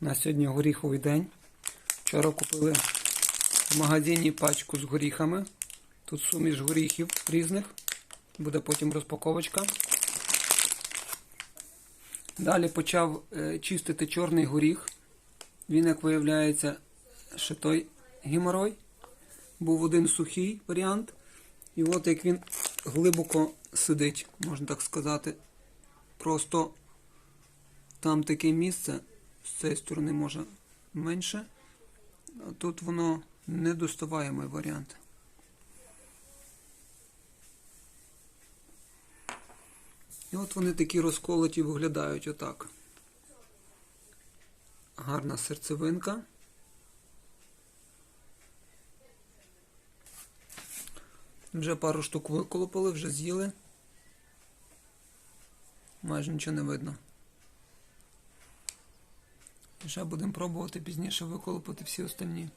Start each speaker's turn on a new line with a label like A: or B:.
A: На сьогодні горіховий день. Вчора купили в магазині пачку з горіхами. Тут суміш горіхів різних. Буде потім розпаковочка. Далі почав е, чистити чорний горіх. Він, як виявляється, ще той геморой. Був один сухий варіант. І от як він глибоко сидить, можна так сказати. Просто там таке місце, з цієї сторони може менше. Тут воно недоставаємий варіант. І от вони такі розколоті виглядають отак. Гарна серцевинка. Вже пару штук виколопали, вже з'їли. Майже нічого не видно. Ще будемо пробувати пізніше виколопати всі остальні.